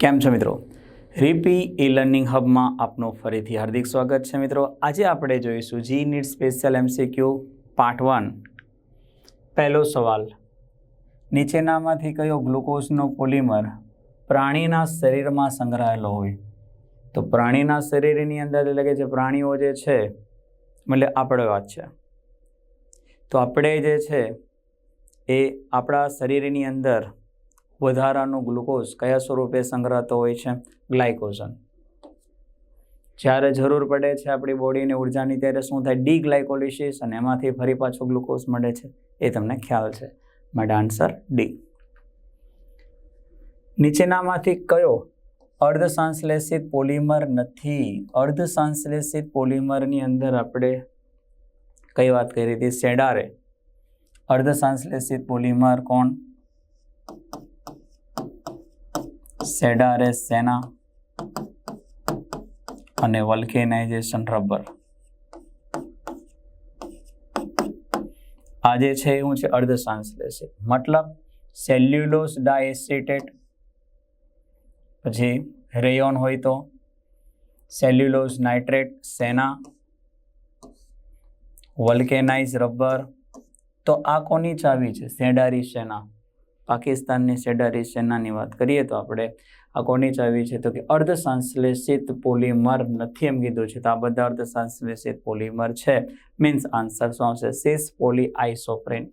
કેમ છો મિત્રો? રીપી ઈ લર્નિંગ હબમાં આપનું ફરીથી હાર્દિક સ્વાગત છે મિત્રો. આજે આપણે જોઈશું G NEET special MCQ part one. પહેલો સવાલ. નીચેનામાંથી કયો ગ્લુકોઝનો પોલિમર પ્રાણીના શરીરમાં સંગ્રહાયેલો હોય? તો પ્રાણીના શરીરની અંદર એટલે કે જે પ્રાણીઓ જે છે મતલબ આપણે વાત છે. તો આપણે જે છે, એ આપણા શરીરની અંદર વધારાનું ગ્લુકોઝ કયા સ્વરૂપે સંગ્રહતો હોય છે? ગ્લાયકોઝન. જ્યારે જરૂર પડે છે આપણી બોડીને ઉર્જાની, ત્યારે શું થાય? ડી ગ્લાયકોલિસિસ અને એમાંથી ફરી પાછો ગ્લુકોઝ મળે છે. એ તમને ખ્યાલ છે. માટે આન્સર ડી. નીચેનામાંથી કયો અર્ધ સંશ્લેષિત પોલિમર નથી? અર્ધ સંશ્લેષિત પોલિમરની અંદર આપણે કઈ વાત કરી હતી? સેડારે. અર્ધ સંશ્લેષિત પોલિમર કોણ? સેડારે સેના અને વલ્કેનાઇઝેશન રબર. આ જે છે એવું છે અર્ધ સંશ્લેષિત મતલબ સેલ્યુલોસ ડાએસિટેટ પછી રેયોન હોય તો સેલ્યુલોસ નાઇટ્રેટ સેના, વલ્કેનાઇઝ રબર. તો આ કોની ચાવી છે? સેડારી સેના. પાકિસ્તાનની સેડારી સેનાની વાત કરીએ તો આપણે આ કોની ચાવી છે? તો કે અર્ધ સંશ્લેષિત પોલિમર, નથી એમ કીધું છે. તો આ બધા અર્ધ સંશ્લેષિત પોલિમર છે. મીન્સ આન્સર શું આવશે? Cis poly isoprene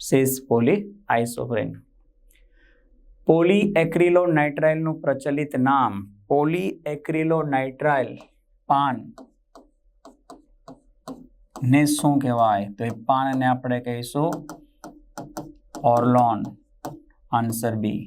cis poly isoprene poly એક્રિલો નાઇટ્રાઇલનું પ્રચલિત નામ પોલી એક્રિલો નાઇટ્રાઇલ પાન ને શું કહેવાય? તો એ પાનને આપણે કહીશું ઓર્લોન? Answer B.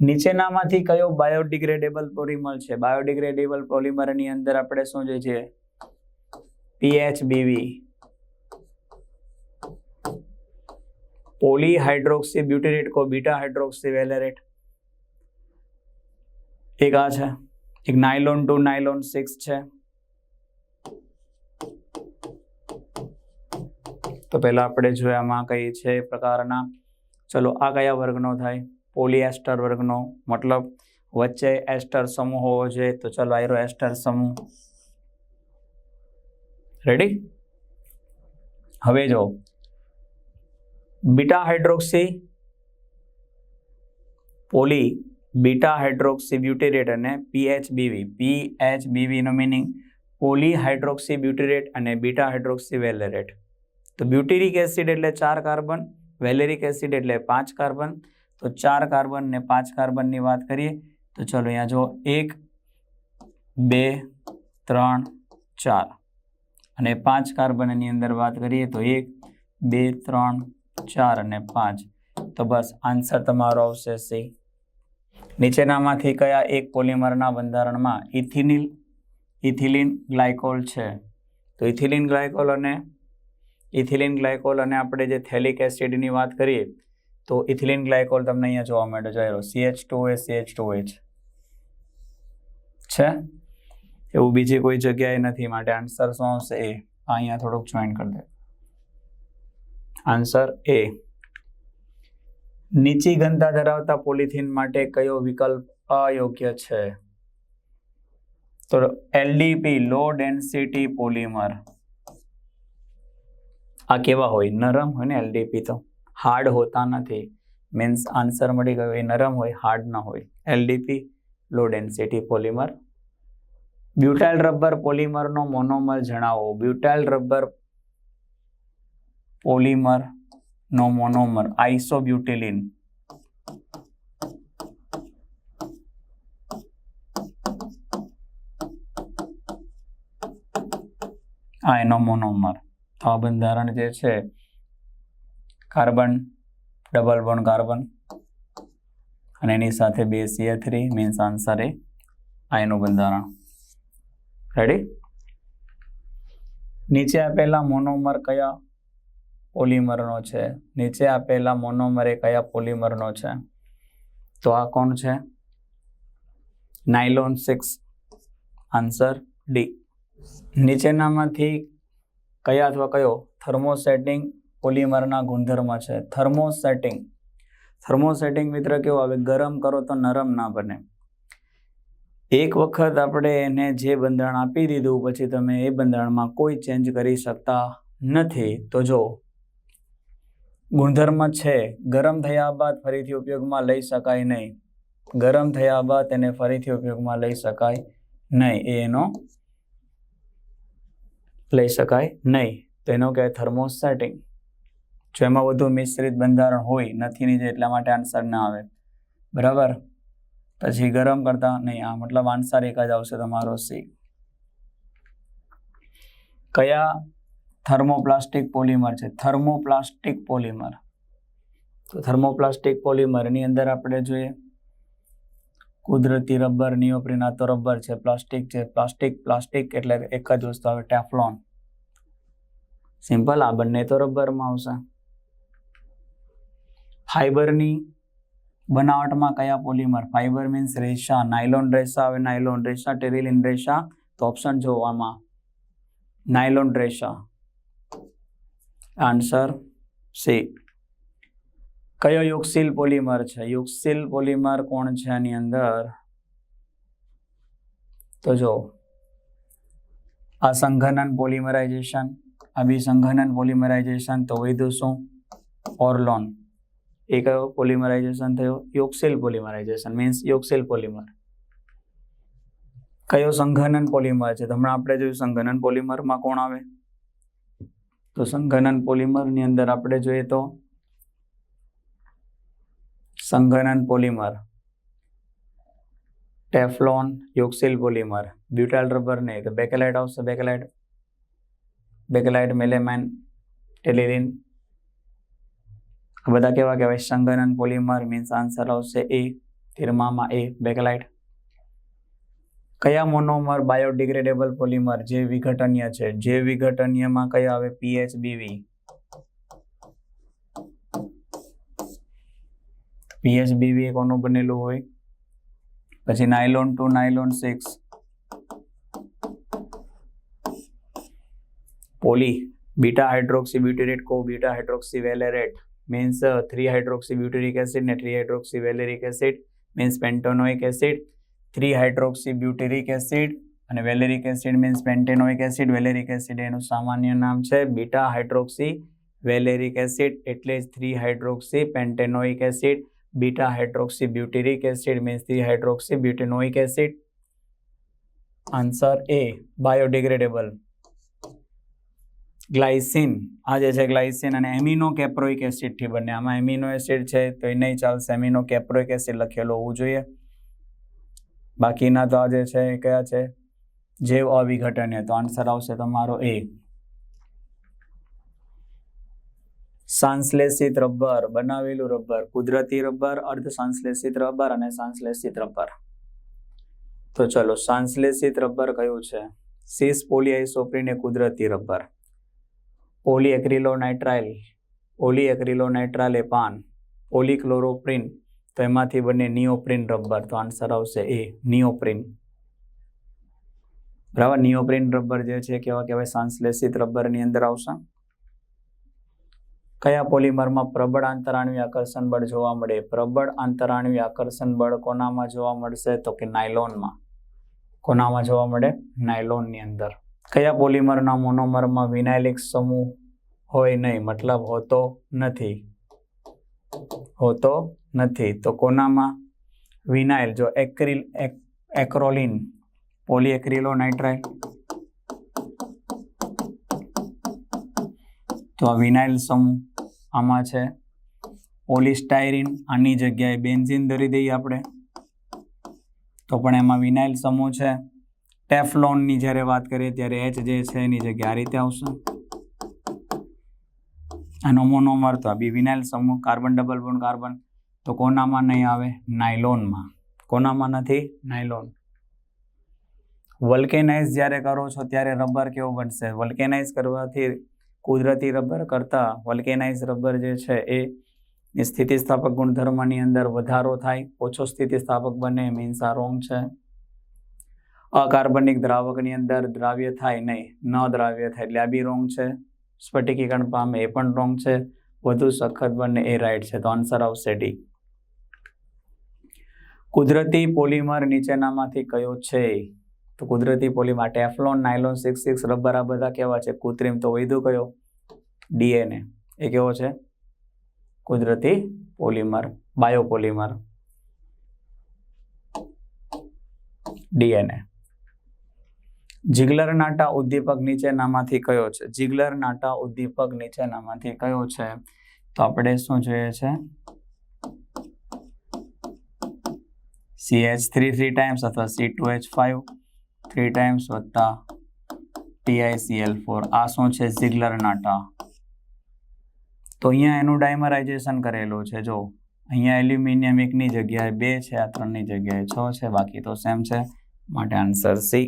નીચેનામાંથી કયો બાયોડિગ્રેડેબલ પોલિમર છે? બાયોડિગ્રેડેબલ પોલિમરની અંદર આપણે શું જોઈએ છે? પીએચબીવી poly hydroxy butyrate co beta hydroxy વેલેરેટ એક આ છે. એક નાયલોન ટુ નાયલોન સિક્સ છે. તો પહેલાં આપણે જોયામાં કઈ છે પ્રકારના. ચલો આ કયા વર્ગનો થાય? પોલિએસ્ટર વર્ગનો. મતલબ વચ્ચે એસ્ટર સમૂહ હોવો જોઈએ. તો ચલો આયરો એસ્ટર સમૂહ. રેડી હવે જો. Beta hydroxy poly beta hydroxy butyrate અને પીએચબીવી પીએચબીવી નો મિનિંગ પોલી હાઇડ્રોક્સી બ્યુટેરેટ અને બીટા હાઇડ્રોક્સી વેલેરેટ. તો બ્યુટેરિક એસિડ એટલે ચાર કાર્બન, વેલેરિક એસિડ એટલે પાંચ કાર્બન. તો ચાર કાર્બન ને પાંચ કાર્બનની વાત કરીએ તો ચલો અહીંયા જો એક, બે, ત્રણ, ચાર. અને પાંચ કાર્બનની અંદર વાત કરીએ તો એક, બે, ત્રણ, ચાર અને પાંચ. તો બસ આન્સર તમારો આવશે સી. નીચેનામાંથી કયા એક પોલિમરના બંધારણમાં ઇથિનિલ, ઇથિલિન ગ્લાયકોલ છે? તો ઇથિલિન ગ્લાયકોલ અને ઇથિલિન ગ્લાયકોલ અને આપણે જે થેલિક એસિડની વાત કરીએ, તો ઇથિલિન ગ્લાયકોલ તમને અહીંયા જોવા મળે જાય સીએચ ટુ એ સીએચ ટુ એચ છે? એવું બીજી કોઈ જગ્યાએ નથી. માટે આન્સર શું આવશે? એ અહીંયા થોડુંક જોઈન કરી દે. આન્સર એ નીચી ઘનતા ધરાવતા પોલિથીન માટે કયો વિકલ્પ અયોગ્ય છે? તો એલડીપી લો ડેન્સિટી પોલિમર આ કેવા હોય? નરમ હોય ને એલડીપી તો? હાર્ડ હોતા નથી. મીન્સ આન્સર મળી ગયો. એ નરમ હોય હાર્ડ ન હોય. LDP low density polymer butyl rubber પોલિમરનો monomer જણાવો. બ્યુટાઇલ રબર પોલિમર નો મોનોમર આઇસોબ્યુટિલિન આ એનો મોનોમર આ બંધારણ જે છે, કાર્બન, ડબલ બોન્ડ કાર્બન, અને એની સાથે બે CA three means answer A આ એનું બંધારણ. રેડી નીચે આપેલા મોનોમર કયા પોલિમરનો છે? નીચે આપેલા મોનોમર એ કયા પોલિમરનો છે? તો આ કોણ છે? નાયલોન સિક્સ આન્સર ડી નીચેનામાંથી કયા અથવા કયો? થર્મોસેટિંગ પોલિમરના ગુણધર્મ છે. થર્મોસેટિંગ. થર્મોસેટિંગ મિત્ર કેવું આવે? ગરમ કરો તો નરમ ના બને. એક વખત આપણે એને જે બંધારણ આપી દીધું, પછી તમે એ બંધારણમાં કોઈ ચેન્જ કરી શકતા નથી. તો જો, ગુણધર્મ છે, ગરમ થયા બાદ ફરીથી ઉપયોગમાં લઈ શકાય નહીં. ગરમ થયા બાદ તેને ફરીથી ઉપયોગમાં લઈ શકાય નહીં. એનો લઈ શકાય નહીં. તો એનો કહેવાય થર્મોસેટિંગ જો એમાં વધુ મિશ્રિત બંધારણ હોય નથી નીચે એટલા માટે આન્સર ના આવે. બરાબર? પછી ગરમ કરતા નહીં. આ મતલબ આન્સર એક જ આવશે તમારો સી કયા થર્મોપ્લાસ્ટિક પોલિમર છે? Thermoplastic polymer. તો થર્મોપ્લાસ્ટિક પોલિમરની અંદર આપણે જોઈએ કુદરતી રબર નિયોપ્રિન તો રબર છે પ્લાસ્ટિક છે. પ્લાસ્ટિક પ્લાસ્ટિક એટલે એક જ વસ્તુ આવે ટેફલોન સિમ્પલ આ બંને તો રબરમાં આવશે. ફાઈબરની બનાવટમાં કયા પોલિમર ફાઈબર મીન્સ રેશા નાયલોન રેશા આવે નાયલોન રેશા ટેરિલિન રેશા તો ઓપ્શન જોવામાં નાયલોન રેશા આન્સર સી કયો યુગશીલ પોલિમર છે? યુગશીલ પોલિમર કોણ છે આની અંદર? તો જો આ સંઘનન પોલિમરાઇઝેશન, આ બી સંઘનન પોલિમરાઇઝેશન, તો વધ્યું શું? ઓર્લોન. એ કયો પોલિમરાઇઝેશન થયો? યોગશીલ પોલિમરાઇઝેશન મીન્સ યોગશીલ પોલિમર. કયો સંઘનન પોલિમર છે? હમણાં આપણે જોયું સંઘનન પોલિમરમાં કોણ આવે? તો સંઘનન પોલિમરની અંદર આપણે જોઈએ તો સંઘનન પોલિમર, ટેફલોન યોક્સિલ પોલિમર, બ્યુટાઇલ રબર નહીં, તો બેકેલાઇટ આવશે, બેકેલાઇટ બેકેલાઇટ મેલેમેન ટેલિલિન આ બધા કેવા કહેવાય? સંગનન પોલિમર મીન્સ આન્સર આવશે એ થિરમામાં એ, બેકલાઇટ. કયા મોનોમર બાયોડિગ્રેડેબલ પોલિમર જે વિઘટનીય છે? જે વિઘટનીયમાં કયા આવે? પીએચબીવી પીએચબીવી એ કોનું બનેલું હોય. પછી nylon two, nylon six. Poly, beta hydroxy butyrate co beta hydroxy valerate means three hydroxy butyric acid ને 3 hydroxyvaleric acid means pentanoic acid 3 hydroxybutyric acid અને valeric acid means pentanoic acid valeric acid એનું સામાન્ય નામ છે. Beta hydroxy valeric acid એટલે જ three hydroxy pentanoic acid. Hydroxy butyric acid three hydroxy butanoic acid answer એ biodegradable glycine આ જે છે ગ્લાયસિન અને એમિનો કેપ્રોઇક એસિડથી બને. આમાં એમિનો એસિડ છે તો એ નહીં ચાલશે. એમિનો કેપ્રોઇક એસિડ લખેલો હોવું જોઈએ. બાકીના તો આ જે છે એ કયા છે? જૈવ અવિઘટનીય. તો આન્સર આવશે તમારો એ સાંશ્લેષિત રબર, બનાવેલું રબર, કુદરતી રબર અર્ધ સંશ્લેષિત રબર અને સાંશ્લેષિત રબર. તો ચલો સાંશ્લેષિત રબર કયું છે? સીસ પોલિઆઇસોપ્રીન એ કુદરતી રબર. પોલીએક્રિલોનાઇટ્રાઇલ પોલીએક્રિલોનાઇટ્રાઇલ એ પાન. પોલીક્લોરોપ્રિન, તો એમાંથી બને નિયોપ્રિન રબર. તો આન્સર આવશે એ, નિયોપ્રિન. બરાબર? નિયોપ્રિન રબર જે છે, કેવા કહેવાય? સાંશ્લેષિત રબરની અંદર આવશે. કયા પોલિમરમાં પ્રબળ આંતરાણવી આકર્ષણ બળ જોવા મળે? પ્રબળ આંતરાણવી આકર્ષણ બળ કોનામાં જોવા મળશે? તો કે નાયલોનમાં. કોનામાં જોવા મળે? નાયલોનની અંદર. કયા પોલિમરના મોનોમરમાં વિનાઇલિક સમૂહ હોય નહીં? મતલબ હોતો નથી. હોતો નથી. તો કોનામાં? વિનાઇલ. જો એક્રિલ એક્રોલિન પોલીએક્રિલો નાઇટ્રાઇલ તો આ વિનાઇલ સમૂહ આમાં છે પોલિસ્ટાયરીન આની જગ્યાએ બેન્ઝીન ધરી દઈએ આપણે. તો પણ એમાં વિનાઇલ સમૂહ છે. ટેફલોનની જ્યારે વાત કરીએ ત્યારે એચ જે છે એની જગ્યાએ આ રીતે આવશે. આનો મોનોમર તો આ બી વિનાઇલ સમૂહ, કાર્બન, ડબલ બોન્ડ, કાર્બન. તો કોનામાં નહીં આવે? નાયલોનમાં. કોનામાં નથી? નાયલોન. વલ્કેનાઇઝ જ્યારે કરો છો ત્યારે રબર કેવો બનશે? વલ્કેનાઇઝ કરવાથી કુદરતી રબર કરતાં વલ્કેનાઇઝ રબર જે છે એ સ્થિતિસ્થાપક ગુણધર્મની અંદર વધારો થાય, ઓછો સ્થિતિસ્થાપક બને મીન્સ આ રોંગ છે. અકાર્બનિક દ્રાવકની અંદર દ્રાવ્ય થાય નહીં, ન દ્રાવ્ય થાય, એટલે આ બી રોંગ છે. સ્ફટિકીકરણ પામે એ પણ રોંગ છે. વધુ સખત બને એ રાઈટ છે. તો આન્સર આવશે ડી કુદરતી પોલિમર નીચેનામાંથી કયો છે? તો કુદરતી પોલીમાં Teflon, nylon, six six, rubber, આ બધા કેવા છે? કૃત્રિમ તો વૈધું કયો? ડીએનએ. એ કેવો છે? કુદરતી polymer, biopolymer. DNA. Ziegler Natta ઉદ્દીપક નીચેનામાંથી કયો છે? જિગલર નાટા ઉદ્દીપક નીચેનામાંથી કયો છે? તો આપણે શું જોઈએ છે? સીએચ થ્રી થ્રી ટાઈમ્સ અથવા C two H five three times વત્તા ટીઆઈસીએલ ફોર આ શું છે? ઝિગલર નાટા. તો અહીંયા એનું ડાયમરાઇઝેશન કરેલું છે. જો, અહીંયા એલ્યુમિનિયમ એકની જગ્યાએ બે છે, આ ત્રણની જગ્યાએ છ છે, બાકી તો સેમ છે. માટે આન્સર સી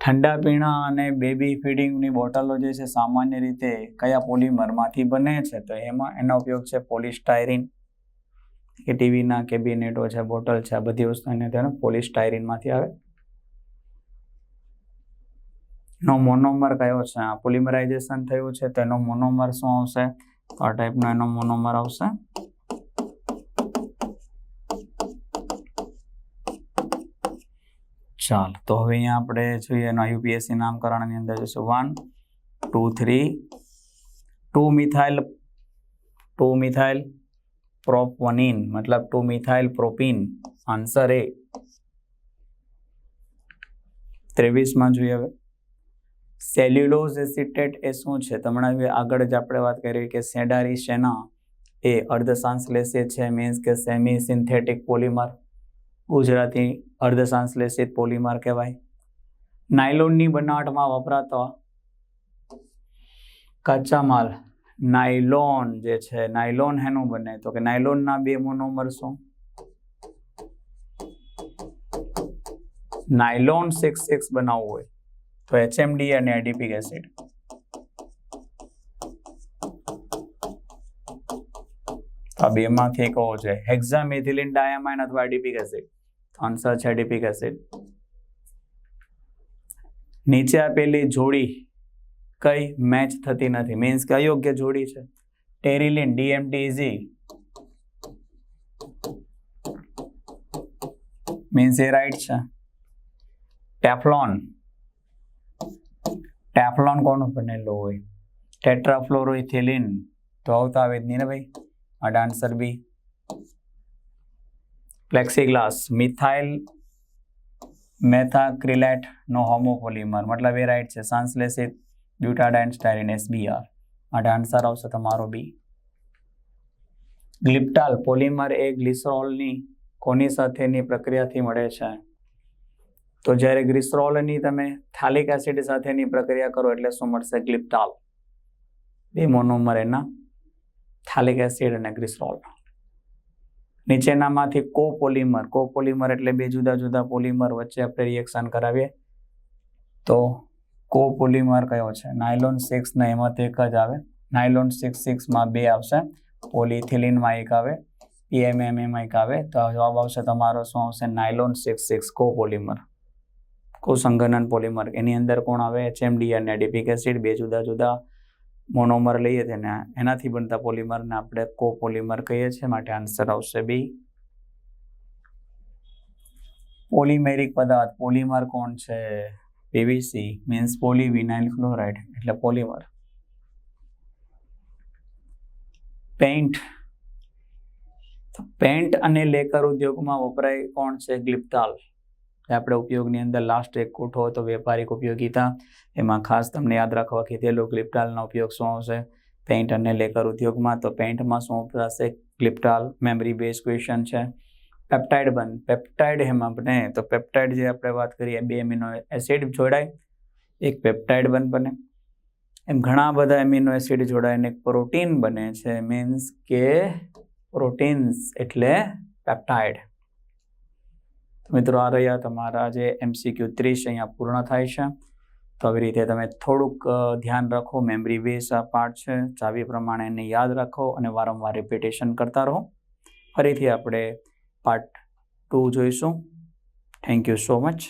ઠંડા પીણા અને બેબી ફીડિંગની બોટલો જે છે, સામાન્ય રીતે કયા પોલિમરમાંથી બને છે? તો એમાં એનો ઉપયોગ છે પોલિસ્ટાયરીન કે ટીવીના કેબિનેટો છે, બોટલ છે, આ બધી વસ્તુ એને તેને પોલિસ્ટાયરીનમાંથી આવે. નો મોનોમર કયો છે? આ પોલિમરાઇઝેશન થયું છે તેનો મોનોમર શું આવશે? આ ટાઈપનો એનો મોનોમર આવશે. ચાલ, તો હવે અહીંયા આપણે જોઈએ એનો યુપીએસસી નામકરણની અંદર જોઈશું one two three two methyl two methyl પ્રોપવનિન, મતલબ ટુ મિથાઇલ પ્રોપીન આન્સર એ ત્રેવીસમાં જોઈએ હવે. સેલ્યુલોઝ એસિટેટ એ શું છે? હવે આગળ જ આપણે વાત કરી કે સેડારી શેના? એ અર્ધસાંશ્લેષિત છે મીન્સ કે સેમી સિન્થેટિક પોલિમર ગુજરાતી અર્ધસાંશ્લેષિત પોલિમર કહેવાય. નાયલોનની બનાવટમાં વપરાતો કાચા માલ નાયલોન જે છે, નાયલોન હેનું બને. તો કે નાયલોનના બે મોનોમર શું? નાયલોન સિક્સ સિક્સ બનાવવું હોય. તો એચએમડી અને એડિપિક એસિડ આ બેમાંથી એક હોવો છે હેક્ઝામેથિલિન ડાયામાઇન અથવા એડિપિક એસિડ આન્સર છે એડિપિક એસિડ નીચે આપેલી જોડી કઈ મેચ થતી નથી. મીન્સ કે અયોગ્ય જોડી છે. ટેરિલિન ડીએમટીઝી મીન્સ એ રાઈટ છે. ટેફલોન ટેફલોન કોનું બનેલું હોય? ટેટ્રાફ્લોરોઇથિલિન તો આવતા આવે જ નહીં ને ભાઈ? આડા આન્સર બી પ્લેક્સીગ્લાસ મિથાઇલ મેથાક્રિલેટ નો હોમોપોલિમર મતલબ એ રાઈટ છે. સાન્સલેસિત બ્યુટાડાઇન સ્ટાયરિન એસબીઆર. માટે આન્સર આવશે તમારો બી. ગ્લિપ્ટાલ પોલિમર એ ગ્લિસરોલની કોની સાથેની પ્રક્રિયાથી મળે છે? તો જ્યારે ગ્લિસરોલની તમે થાલિક એસિડ સાથેની પ્રક્રિયા કરો એટલે શું મળશે? ગ્લિપ્ટાલ. બે મોનોમર એના થાલિક એસિડ અને ગ્લિસરોલ. નીચેનામાંથી કોપોલિમર કોપોલિમર એટલે બે જુદા જુદા પોલિમર વચ્ચે આપણે રિએક્શન કરાવીએ. તો કોપોલિમર કયો છે? નાયલોન સિક્સ ને તો એક જ આવે. નાયલોન સિક્સ સિક્સમાં બે આવશે. પોલિથિલિનમાં એક આવે. પીએમએમએમાં એક આવે. તો જવાબ આવશે તમારો શું આવશે? Nylon six six copolymer. કોસંગનન polymer. એની અંદર કોણ આવે? એચએમડી અને ડીપીક એસિડ બે જુદા જુદા મોનોમર લઈએ તેને એનાથી બનતા પોલિમરને આપણે કોપોલિમર કહીએ છીએ. માટે આન્સર આવશે બી. પોલિમેરિક પદાર્થ. પોલિમર કોણ છે? પીવીસી મીન્સ પોલીવિનાઇલ ક્લોરાઇડ એટલે પોલીમર પેઇન્ટ પેન્ટ અને લેકર ઉદ્યોગમાં વપરાય કોણ છે? ગ્લિપ્ટાલ આપણે ઉપયોગની અંદર લાસ્ટ એક કોઠો હતો, વેપારિક ઉપયોગીતા એમાં ખાસ તમને યાદ રાખવા કીધેલું ગ્લિપ્ટાલનો ઉપયોગ શું આવશે પેઇન્ટ અને લેકર ઉદ્યોગમાં તો પેઇન્ટમાં શું વપરાશે? ગ્લિપ્ટાલ મેમરી બેઝ ક્વેશ્ચન છે. પેપ્ટાઇડ બન, પેપ્ટાઇડ એમાં બને તો પેપ્ટાઇડ જે આપણે વાત કરીએ, બે એમિનો એસિડ જોડાય, એક પેપ્ટાઇડ બંધ બને. એમ ઘણા બધા એમિનો એસિડ જોડાઈને એક પ્રોટીન બને છે મીન્સ કે પ્રોટીન્સ એટલે પેપ્ટાઇડ. મિત્રો, આ રહ્યા તમારા જે એમસીક્યુ ત્રીસ અહીંયા પૂર્ણ થાય છે. તો આવી રીતે તમે થોડુંક ધ્યાન રાખો મેમરી બેઝ આ પાર્ટ છે, ચાવી પ્રમાણે એને યાદ રાખો અને વારંવાર રિપીટેશન કરતા રહો. ફરીથી આપણે પાર્ટ ટુ જોઈશું. Thank you so much